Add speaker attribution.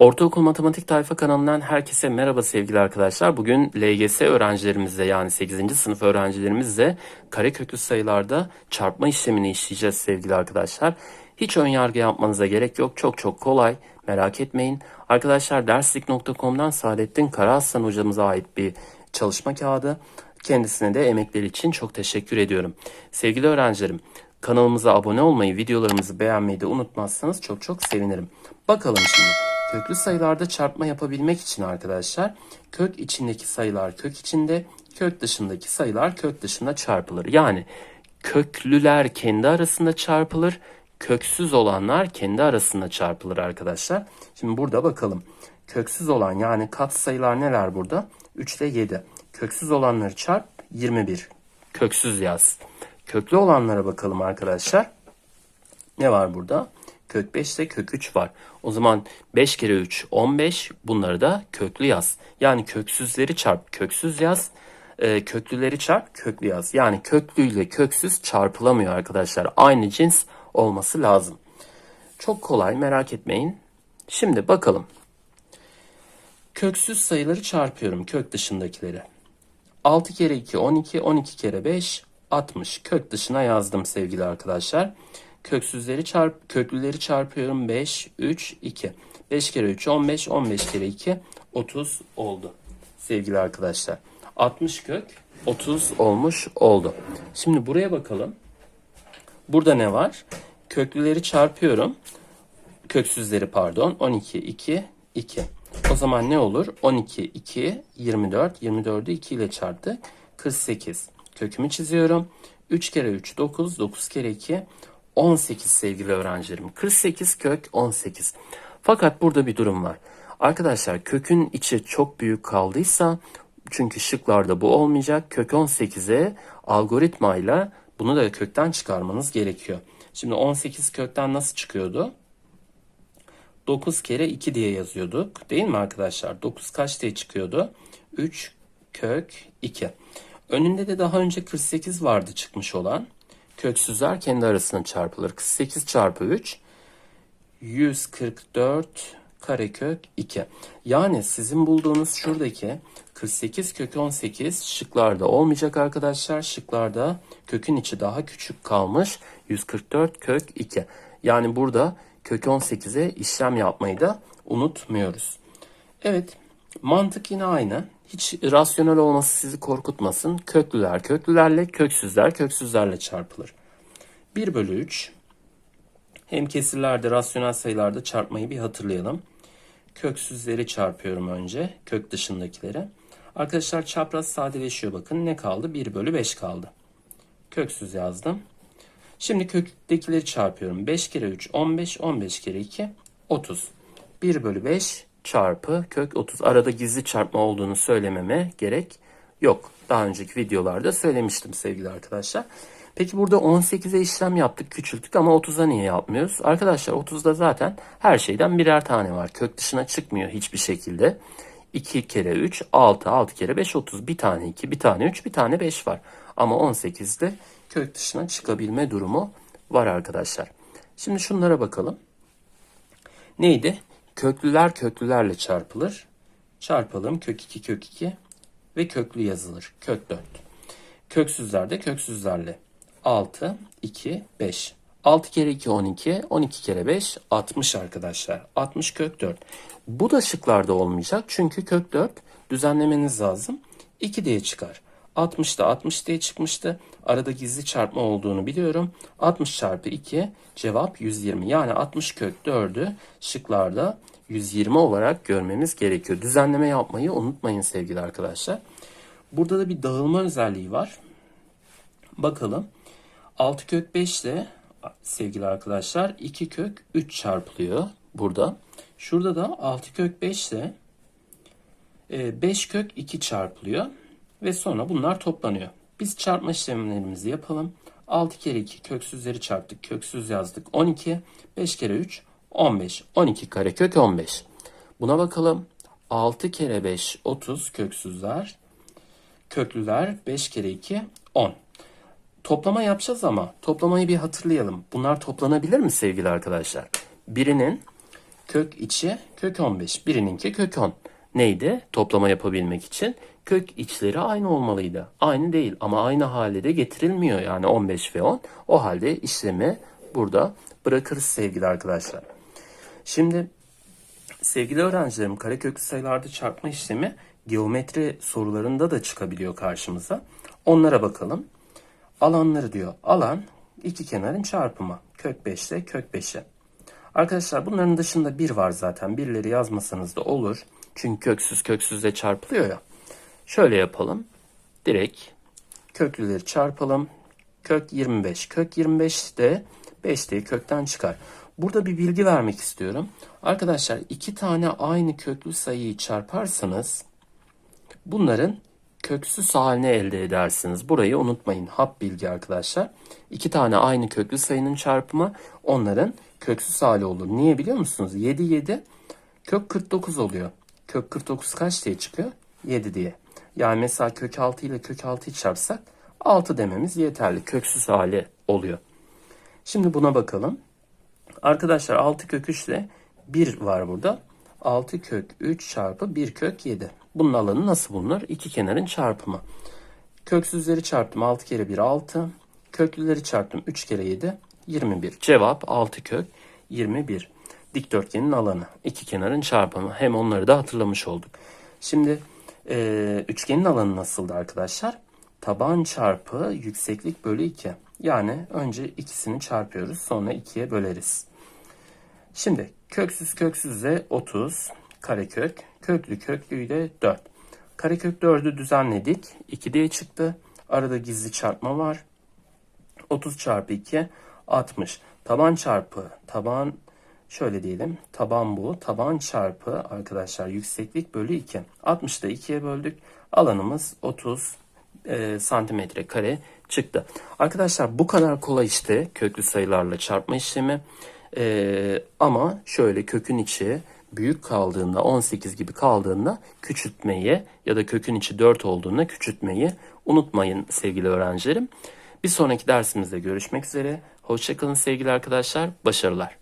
Speaker 1: Ortaokul Matematik Tayfa kanalından herkese merhaba sevgili arkadaşlar. Bugün LGS öğrencilerimizle yani 8. sınıf öğrencilerimizle kareköklü sayılarda çarpma işlemini işleyeceğiz sevgili arkadaşlar. Hiç ön yargı yapmanıza gerek yok. Çok çok kolay. Merak etmeyin. Arkadaşlar derslik.com'dan Saadettin Karaaslan hocamıza ait bir çalışma kağıdı. Kendisine de emekleri için çok teşekkür ediyorum. Sevgili öğrencilerim, kanalımıza abone olmayı, videolarımızı beğenmeyi de unutmazsanız çok çok sevinirim. Bakalım şimdi. Köklü sayılarda çarpma yapabilmek için arkadaşlar kök içindeki sayılar kök içinde, kök dışındaki sayılar kök dışında çarpılır. Yani köklüler kendi arasında çarpılır, köksüz olanlar kendi arasında çarpılır arkadaşlar. Şimdi burada bakalım. Köksüz olan yani kat sayılar neler burada? 3 ile 7. Köksüz olanları çarp 21. Köksüz yaz. Köklü olanlara bakalım arkadaşlar. Ne var burada? Kök 5 ile kök 3 var. O zaman 5 kere 3 15. Bunları da köklü yaz. Yani köksüzleri çarp köksüz yaz. Ee, köklüleri çarp köklü yaz. Yani köklü ile köksüz çarpılamıyor arkadaşlar. Aynı cins olması lazım. Çok kolay merak etmeyin. Şimdi bakalım. Köksüz sayıları çarpıyorum kök dışındakileri. 6 kere 2 12, 12 kere 5 60. Kök dışına yazdım sevgili arkadaşlar. Köksüzleri çarp, köklüleri çarpıyorum 5, 3, 2. 5 kere 3 15, 15 kere 2 30 oldu sevgili arkadaşlar. 60 kök 30 olmuş oldu. Şimdi buraya bakalım. Burada ne var? Köklüleri çarpıyorum. Köksüzleri pardon. 12, 2, 2. O zaman ne olur? 12, 2, 24. 24'ü 2 ile çarptık. 48. Kökümü çiziyorum. 3 kere 3, 9. 9 kere 2, 18 sevgili öğrencilerim. 48 kök 18. Fakat burada bir durum var. Arkadaşlar kökün içi çok büyük kaldıysa çünkü şıklarda bu olmayacak. Kök 18'e algoritmayla bunu da kökten çıkarmanız gerekiyor. Şimdi 18 kökten nasıl çıkıyordu? 9 kere 2 diye yazıyorduk. Değil mi arkadaşlar? 9 kaç diye çıkıyordu? 3 kök 2. Önünde de daha önce 48 vardı çıkmış olan. Köksüzler kendi arasına çarpılır. 48 çarpı 3 144 karekök 2. Yani sizin bulduğunuz şuradaki 48 kök 18 şıklarda olmayacak arkadaşlar. Şıklarda kökün içi daha küçük kalmış. 144 kök 2. Yani burada kök 18'e işlem yapmayı da unutmuyoruz. Evet mantık yine aynı. Hiç rasyonel olması sizi korkutmasın. Köklüler köklülerle, köksüzler köksüzlerle çarpılır. 1 bölü 3. Hem kesirlerde, rasyonel sayılarda çarpmayı bir hatırlayalım. Köksüzleri çarpıyorum önce. Kök dışındakileri. Arkadaşlar çapraz sadeleşiyor bakın. Ne kaldı? 1 bölü 5 kaldı. Köksüz yazdım. Şimdi köktekileri çarpıyorum. 5 kere 3 15, 15 kere 2 30. 1 bölü 5 çarpı kök 30. Arada gizli çarpma olduğunu söylememe gerek yok. Daha önceki videolarda söylemiştim sevgili arkadaşlar. Peki burada 18'e işlem yaptık, küçülttük ama 30'a niye yapmıyoruz? Arkadaşlar 30'da zaten her şeyden birer tane var. Kök dışına çıkmıyor hiçbir şekilde. 2 kere 3, 6, 6 kere 5, 30. Bir tane 2, bir tane 3, bir tane 5 var. Ama 18'de kök dışına çıkabilme durumu var arkadaşlar. Şimdi şunlara bakalım. Neydi? Köklüler köklülerle çarpılır. Çarpalım kök 2 kök 2 ve köklü yazılır. Kök 4. Köksüzler de köksüzlerle. 6, 2, 5. 6 kere 2 12, 12 kere 5 60 arkadaşlar. 60 kök 4. Bu da şıklarda olmayacak çünkü kök 4 düzenlemeniz lazım. 2 diye çıkar. 60 da 60 diye çıkmıştı. Arada gizli çarpma olduğunu biliyorum. 60 çarpı 2 cevap 120. Yani 60 kök 4'ü şıklarda 120 olarak görmemiz gerekiyor. Düzenleme yapmayı unutmayın sevgili arkadaşlar. Burada da bir dağılma özelliği var. Bakalım. 6 kök 5 ile sevgili arkadaşlar 2 kök 3 çarpılıyor burada. Şurada da 6 kök 5 ile 5 kök 2 çarpılıyor. Ve sonra bunlar toplanıyor. Biz çarpma işlemlerimizi yapalım. 6 kere 2 köksüzleri çarptık. Köksüz yazdık. 12. 5 kere 3 15. 12 kare kök 15. Buna bakalım. 6 kere 5 30 köksüzler. Köklüler 5 kere 2 10. Toplama yapacağız ama toplamayı bir hatırlayalım. Bunlar toplanabilir mi sevgili arkadaşlar? Birinin kök içi kök 15. Birininki kök 10. Neydi? Toplama yapabilmek için kök içleri aynı olmalıydı. Aynı değil ama aynı halde de getirilmiyor yani 15 ve 10. O halde işlemi burada bırakırız sevgili arkadaşlar. Şimdi sevgili öğrencilerim kareköklü sayılarda çarpma işlemi geometri sorularında da çıkabiliyor karşımıza. Onlara bakalım. Alanları diyor. Alan iki kenarın çarpımı. Kök 5 ile kök 5'i. Arkadaşlar bunların dışında bir var zaten. Birleri yazmasanız da olur. Çünkü köksüz köksüzle çarpılıyor ya. Şöyle yapalım. Direkt köklüleri çarpalım. Kök 25. Kök 25 de 5 diye kökten çıkar. Burada bir bilgi vermek istiyorum. Arkadaşlar iki tane aynı köklü sayıyı çarparsanız bunların köksüz halini elde edersiniz. Burayı unutmayın. Hap bilgi arkadaşlar. İki tane aynı köklü sayının çarpımı onların köksüz hali olur. Niye biliyor musunuz? 7 7 kök 49 oluyor. Kök 49 kaç diye çıkıyor? 7 diye. Yani mesela kök 6 ile kök 6'yı çarpsak 6 dememiz yeterli. Köksüz hali oluyor. Şimdi buna bakalım. Arkadaşlar 6 kök 3 ile 1 var burada. 6 kök 3 çarpı 1 kök 7. Bunun alanı nasıl bulunur? İki kenarın çarpımı. Köksüzleri çarptım 6 kere 1 6. Köklüleri çarptım 3 kere 7 21. Cevap 6 kök 21. Dikdörtgenin alanı. iki kenarın çarpımı. Hem onları da hatırlamış olduk. Şimdi e, üçgenin alanı nasıldı arkadaşlar? Taban çarpı yükseklik bölü 2. Yani önce ikisini çarpıyoruz sonra 2'ye böleriz. Şimdi köksüz köksüzle 30 karekök, köklü köklüyle 4. Karekök 4'ü düzenledik. 2 diye çıktı. Arada gizli çarpma var. 30 çarpı 2 60. Taban çarpı taban şöyle diyelim. Taban bu. Taban çarpı arkadaşlar yükseklik bölü 2. 60'da 2'ye böldük. Alanımız 30 e, santimetre kare çıktı. Arkadaşlar bu kadar kolay işte köklü sayılarla çarpma işlemi. E, ama şöyle kökün içi büyük kaldığında 18 gibi kaldığında küçültmeyi ya da kökün içi 4 olduğunda küçültmeyi unutmayın sevgili öğrencilerim. Bir sonraki dersimizde görüşmek üzere. Hoşçakalın sevgili arkadaşlar. Başarılar.